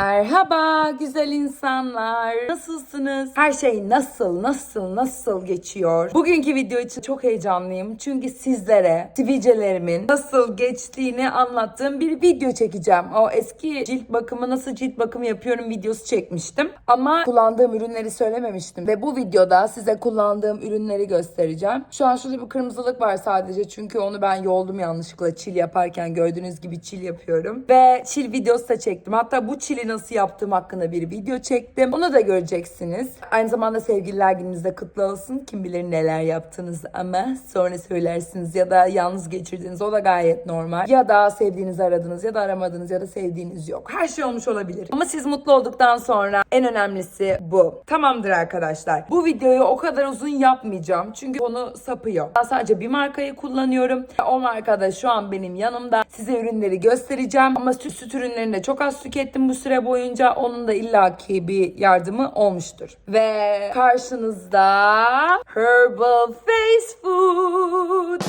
Merhaba güzel insanlar. Nasılsınız? Her şey nasıl, nasıl, nasıl geçiyor? Bugünkü video için çok heyecanlıyım. Çünkü sizlere sivilcelerimin nasıl geçtiğini anlattığım bir video çekeceğim. O eski cilt bakımı nasıl cilt bakımı yapıyorum videosu çekmiştim. Ama kullandığım ürünleri söylememiştim. Ve bu videoda size kullandığım ürünleri göstereceğim. Şu an şurada bir kırmızılık var sadece. Çünkü onu ben yoldum yanlışlıkla çil yaparken. Gördüğünüz gibi çil yapıyorum. Ve çil videosu da çektim. Hatta bu çili nasıl yaptığım hakkında bir video çektim. Onu da göreceksiniz. Aynı zamanda sevgililer gününüz de kutlu olsun. Kim bilir neler yaptınız ama sonra söylersiniz ya da yalnız geçirdiniz. O da gayet normal. Ya da sevdiğinizi aradınız ya da aramadınız ya da sevdiğiniz yok. Her şey olmuş olabilir. Ama siz mutlu olduktan sonra en önemlisi bu. Tamamdır arkadaşlar. Bu videoyu o kadar uzun yapmayacağım. Çünkü konu sapıyor. Ben sadece bir markayı kullanıyorum. O marka da şu an benim yanımda. Size ürünleri göstereceğim. Ama süt, süt ürünlerini de çok az tükettim bu süre boyunca. Onun da illaki bir yardımı olmuştur. Ve karşınızda Herbal Face Food.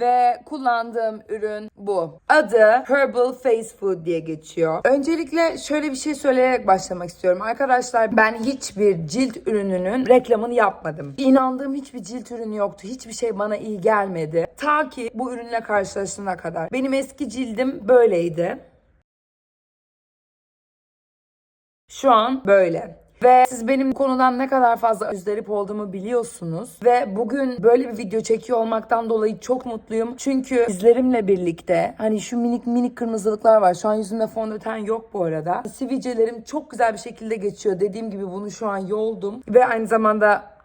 Ve kullandığım ürün bu. Adı Herbal Face Food diye geçiyor. Öncelikle şöyle bir şey söyleyerek başlamak istiyorum. Arkadaşlar ben hiçbir cilt ürününün reklamını yapmadım. İnandığım hiçbir cilt ürünü yoktu. Hiçbir şey bana iyi gelmedi. Ta ki bu ürünle karşılaştığına kadar. Benim eski cildim böyleydi. Şu an böyle. Ve siz benim konudan ne kadar fazla üzderip olduğumu biliyorsunuz. Ve bugün böyle bir video çekiyor olmaktan dolayı çok mutluyum. Çünkü izlerimle birlikte hani şu minik minik kırmızılıklar var. Şu an yüzümde fondöten yok bu arada. Sivilcelerim çok güzel bir şekilde geçiyor. Dediğim gibi bunu şu an yoldum. Ve aynı zamanda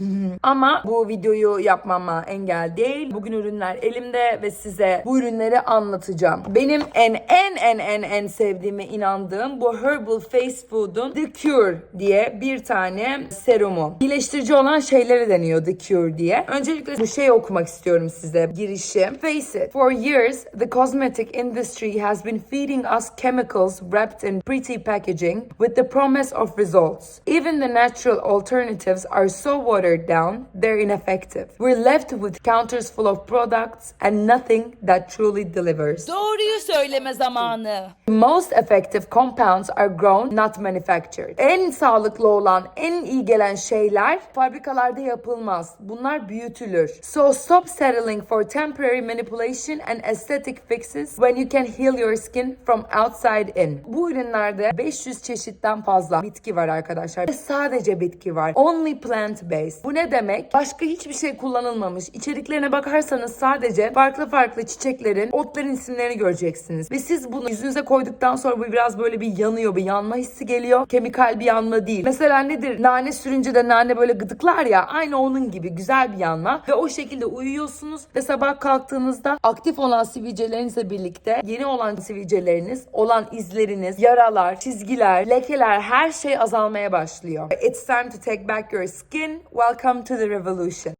ama bu videoyu yapmama engel değil. Bugün ürünler elimde ve size bu ürünleri anlatacağım. Benim en en en en en sevdiğime inandığım bu Herbal Face Food'un The Cure diye bir tane serumu. İyileştirici olan şeyleri deniyor The Cure diye. Öncelikle bu şeyi okumak istiyorum size girişi. Face it. For years the cosmetic industry has been feeding us chemicals wrapped in pretty packaging with the promise of results. Even the natural alternatives are so watered down, they're ineffective. We're left with counters full of products and nothing that truly delivers. Doğruyu söyleme zamanı. Most effective compounds are grown, not manufactured. En sağlıklı olan, en iyi gelen şeyler fabrikalarda yapılmaz. Bunlar büyütülür. So stop settling for temporary manipulation and aesthetic fixes when you can heal your skin from outside in. Bu ürünlerde 500 çeşitten fazla bitki var arkadaşlar. Sadece bitki var. Only plant based. Bu ne demek? Başka hiçbir şey kullanılmamış. İçeriklerine bakarsanız sadece farklı farklı çiçeklerin, otların isimlerini göreceksiniz. Ve siz bunu yüzünüze koyduktan sonra bu biraz böyle bir yanıyor, bir yanma hissi geliyor. Kemikal bir yanma değil. Mesela nedir? Nane sürünce de nane böyle gıdıklar ya. Aynı onun gibi güzel bir yanma. Ve o şekilde uyuyorsunuz ve sabah kalktığınızda aktif olan sivilcelerinizle birlikte yeni olan sivilceleriniz, olan izleriniz, yaralar, çizgiler, lekeler her şey azalmaya başlıyor. It's time to take back your skin. Welcome to the revolution.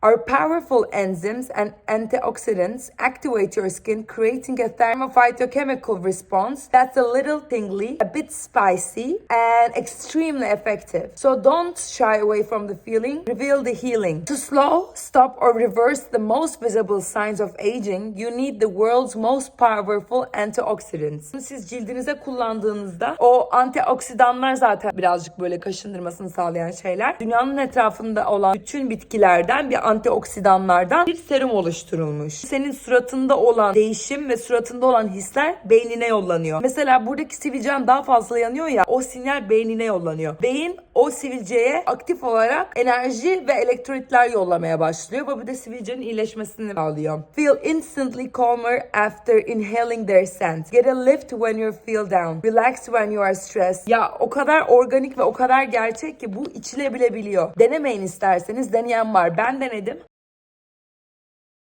Our powerful enzymes and antioxidants activate your skin, creating a thermophytochemical response that's a little tingly, a bit spicy, and extremely effective. So don't shy away from the feeling, reveal the healing. To slow, stop, or reverse the most visible signs of aging, you need the world's most powerful antioxidants. Siz cildinize kullandığınızda o antioksidanlar zaten birazcık böyle kaşındırmasını sağlayan şeyler. Dünyanın etrafında olan bütün bitkilerden bir antioksidanlardan bir serum oluşturulmuş. Senin suratında olan değişim ve suratında olan hisler beynine yollanıyor. Mesela buradaki sivilcen daha fazla yanıyor ya o sinyal beynine yollanıyor. Beyin o sivilceye aktif olarak enerji ve elektrolitler yollamaya başlıyor bu da sivilcenin iyileşmesini sağlıyor. Feel instantly calmer after inhaling their scent. Get a lift when you feel down. Relax when you are stressed. Ya o kadar organik ve o kadar gerçek ki bu içilebilebiliyor. Denemeyin isterseniz deneyen var. Ben denedim.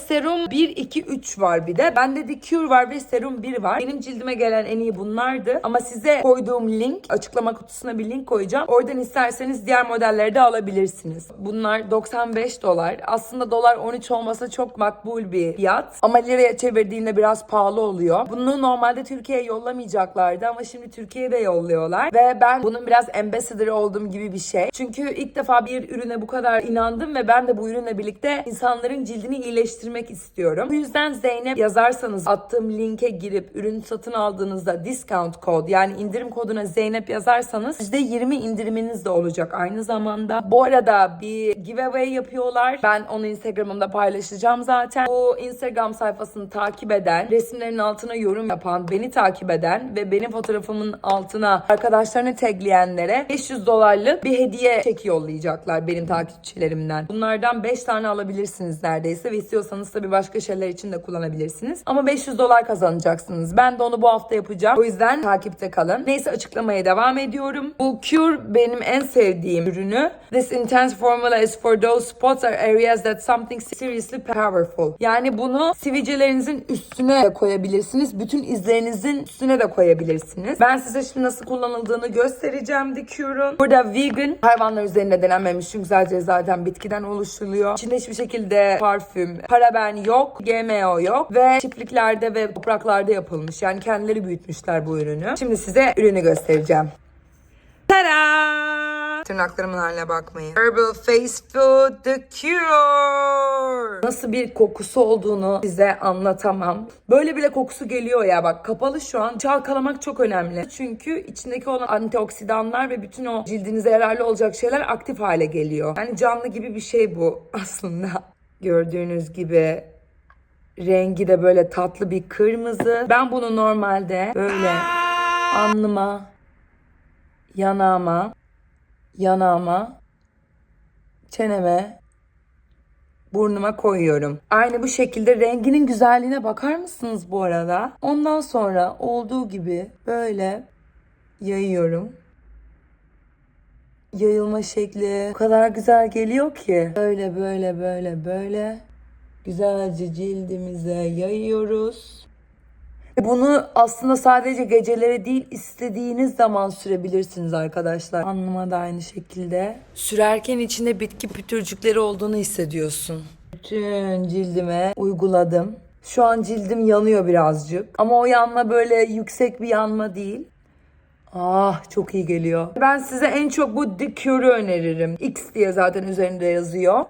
Serum 1, 2, 3 var bir de. Bende de Cure var ve Serum 1 var. Benim cildime gelen en iyi bunlardı. Ama size koyduğum link, açıklama kutusuna bir link koyacağım. Oradan isterseniz diğer modelleri de alabilirsiniz. Bunlar 95 dolar. Aslında dolar 13 olmasa çok makbul bir fiyat. Ama liraya çevirdiğinde biraz pahalı oluyor. Bunu normalde Türkiye'ye yollamayacaklardı ama şimdi Türkiye'ye de yolluyorlar. Ve ben bunun biraz ambassador olduğum gibi bir şey. Çünkü ilk defa bir ürüne bu kadar inandım ve ben de bu ürünle birlikte insanların cildini iyileştirmek geliştirmek istiyorum. Bu yüzden Zeynep yazarsanız attığım linke girip ürün satın aldığınızda discount kod yani indirim koduna Zeynep yazarsanız %20 indiriminiz de olacak aynı zamanda. Bu arada bir giveaway yapıyorlar. Ben onu Instagram'ımda paylaşacağım zaten. Bu Instagram sayfasını takip eden, resimlerin altına yorum yapan, beni takip eden ve benim fotoğrafımın altına arkadaşlarını tagleyenlere 500 dolarlık bir hediye çeki yollayacaklar benim takipçilerimden. Bunlardan 5 tane alabilirsiniz neredeyse ve istiyorsanız tabii başka şeyler için de kullanabilirsiniz. Ama 500 dolar kazanacaksınız. Ben de onu bu hafta yapacağım. O yüzden takipte kalın. Neyse açıklamaya devam ediyorum. Bu Cure benim en sevdiğim ürünü. This intense formula is for those spots or areas that something seriously powerful. Yani bunu sivilcelerinizin üstüne koyabilirsiniz. Bütün izlerinizin üstüne de koyabilirsiniz. Ben size şimdi nasıl kullanıldığını göstereceğim The Cure'un. Burada vegan hayvanlar üzerinde denenmemiş çünkü sadece zaten bitkiden oluşturuluyor. İçinde hiçbir şekilde parfüm, paraben yok, GMO yok ve çiftliklerde ve topraklarda yapılmış. Yani kendileri büyütmüşler bu ürünü. Şimdi size ürünü göstereceğim. Tada! Tırnaklarımın haline bakmayın. Herbal Face Food The Cure. Nasıl bir kokusu olduğunu size anlatamam. Böyle bile kokusu geliyor ya bak kapalı şu an. Çalkalamak çok önemli. Çünkü içindeki olan antioksidanlar ve bütün o cildinize yararlı olacak şeyler aktif hale geliyor. Yani canlı gibi bir şey bu aslında. Gördüğünüz gibi rengi de böyle tatlı bir kırmızı. Ben bunu normalde böyle alnıma, yanağıma, yanağıma, çeneme, burnuma koyuyorum. Aynı bu şekilde renginin güzelliğine bakar mısınız bu arada? Ondan sonra olduğu gibi böyle yayıyorum. Yayılma şekli o kadar güzel geliyor ki. Böyle böyle böyle böyle güzelce cildimize yayıyoruz. Ve Bunu aslında sadece geceleri değil istediğiniz zaman sürebilirsiniz arkadaşlar. Anlıma da aynı şekilde. Sürerken içinde bitki pütürcükleri olduğunu hissediyorsun. Bütün cildime uyguladım. Şu an cildim yanıyor birazcık. Ama o yanma böyle yüksek bir yanma değil. Ah çok iyi geliyor. Ben size en çok bu Cure'u öneririm. X diye zaten üzerinde yazıyor.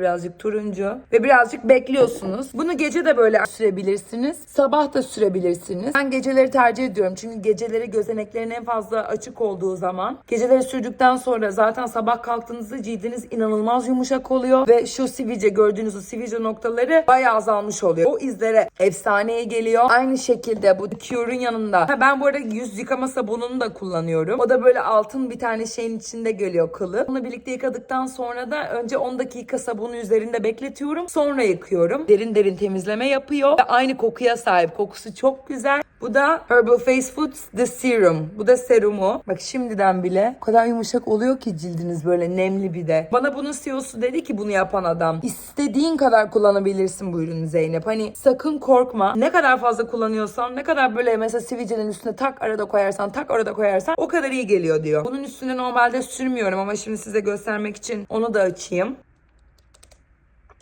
Birazcık turuncu ve birazcık bekliyorsunuz. Bunu gece de böyle sürebilirsiniz. Sabah da sürebilirsiniz. Ben geceleri tercih ediyorum. Çünkü geceleri gözeneklerin en fazla açık olduğu zaman. Geceleri sürdükten sonra zaten sabah kalktığınızda cildiniz inanılmaz yumuşak oluyor. Ve şu sivilce gördüğünüz o sivilce noktaları bayağı azalmış oluyor. O izlere efsaneye geliyor. Aynı şekilde bu Cure'un yanında. Ha, ben bu arada yüz yıkama sabununu da kullanıyorum. O da böyle altın bir tane şeyin içinde geliyor kılı. Onunla birlikte yıkadıktan sonra da önce 10 dakika sabunu üzerinde bekletiyorum. Sonra yıkıyorum. Derin derin temizleme yapıyor. Ve aynı kokuya sahip. Kokusu çok güzel. Bu da Herbal Face Foods The Serum. Bu da serumu. Bak şimdiden bile o kadar yumuşak oluyor ki cildiniz böyle nemli bir de. Bana bunun CEO'su dedi ki bunu yapan adam. İstediğin kadar kullanabilirsin bu ürünü Zeynep. Hani sakın korkma. Ne kadar fazla kullanıyorsan, ne kadar böyle mesela sivilcenin üstüne tak arada koyarsan, tak arada koyarsan o kadar iyi geliyor diyor. Bunun üstüne normalde sürmüyorum ama şimdi size göstermek için onu da açayım.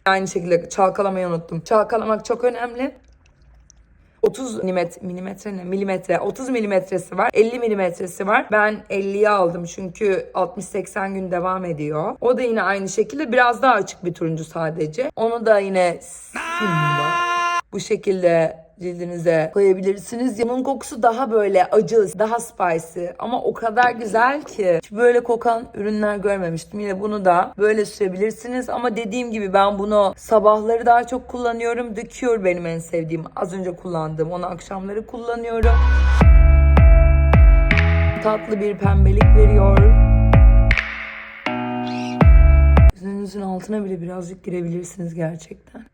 Aynı şekilde çalkalamayı unuttum. Çalkalamak çok önemli. 30 milimetre, milimetre ne? Milimetre. 30 milimetresi var. 50 milimetresi var. Ben 50'yi aldım çünkü 60-80 gün devam ediyor. O da yine aynı şekilde biraz daha açık bir turuncu sadece. Onu da yine. Bu şekilde cildinize koyabilirsiniz. Bunun kokusu daha böyle acı, daha spicy ama o kadar güzel ki. Hiç böyle kokan ürünler görmemiştim. Yine bunu da böyle sürebilirsiniz ama dediğim gibi ben bunu sabahları daha çok kullanıyorum. The Cure benim en sevdiğim. Az önce kullandığım. Onu akşamları kullanıyorum. Tatlı bir pembelik veriyor. Yüzünüzün altına bile birazcık girebilirsiniz gerçekten.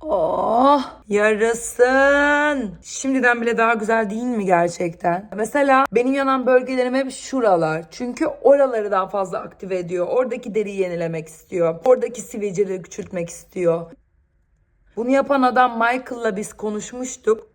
Oh yarasın. Şimdiden bile daha güzel değil mi gerçekten? Mesela benim yanan bölgelerim hep şuralar. Çünkü oraları daha fazla aktive ediyor. Oradaki deriyi yenilemek istiyor. Oradaki sivilceleri küçültmek istiyor. Bunu yapan adam Michael'la biz konuşmuştuk.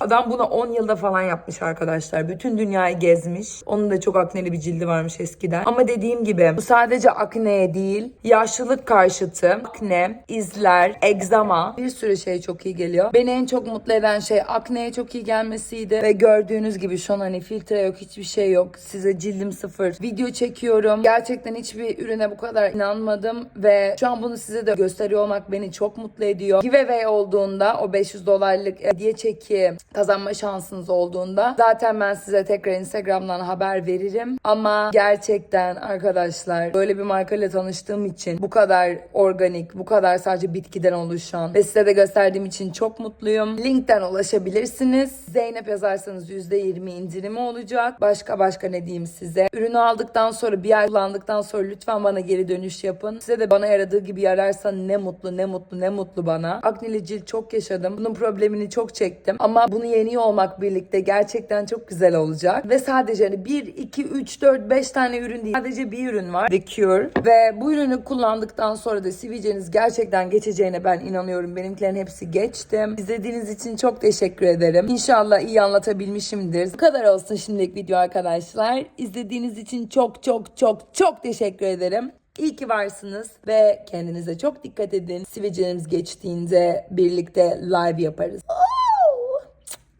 Adam bunu 10 yılda falan yapmış arkadaşlar. Bütün dünyayı gezmiş. Onun da çok akneli bir cildi varmış eskiden. Ama dediğim gibi bu sadece akneye değil, yaşlılık karşıtı, akne, izler, egzama bir sürü şey çok iyi geliyor. Beni en çok mutlu eden şey akneye çok iyi gelmesiydi. Ve gördüğünüz gibi şu an hani filtre yok, hiçbir şey yok. Size cildim sıfır. Video çekiyorum. Gerçekten hiçbir ürüne bu kadar inanmadım ve şu an bunu size de gösteriyor olmak beni çok mutlu ediyor. Giveaway olduğunda o 500 dolarlık hediye çeki kazanma şansınız olduğunda zaten ben size tekrar Instagram'dan haber veririm. Ama gerçekten arkadaşlar böyle bir markayla tanıştığım için bu kadar organik, bu kadar sadece bitkiden oluşan ve size de gösterdiğim için çok mutluyum. Linkten ulaşabilirsiniz. Zeynep yazarsanız %20 indirimi olacak. Başka başka ne diyeyim size. Ürünü aldıktan sonra bir ay kullandıktan sonra lütfen bana geri dönüş yapın. Size de bana yaradığı gibi yararsa ne mutlu ne mutlu ne mutlu bana. Akneli cilt çok yaşadım. Bunun problemini çok çektim. Ama bunu yeniyor olmak birlikte gerçekten çok güzel olacak. Ve sadece hani 1, 2, 3, 4, 5 tane ürün değil. Sadece bir ürün var. The Cure. Ve bu ürünü kullandıktan sonra da sivilceniz gerçekten geçeceğine ben inanıyorum. Benimkilerin hepsi geçti. İzlediğiniz için çok teşekkür ederim. İnşallah iyi anlatabilmişimdir. Bu kadar olsun şimdilik video arkadaşlar. İzlediğiniz için çok çok çok çok teşekkür ederim. İyi ki varsınız ve kendinize çok dikkat edin. Sivilcelerimiz geçtiğinde birlikte live yaparız. Oo!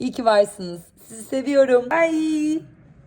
İyi ki varsınız. Sizi seviyorum. Bye.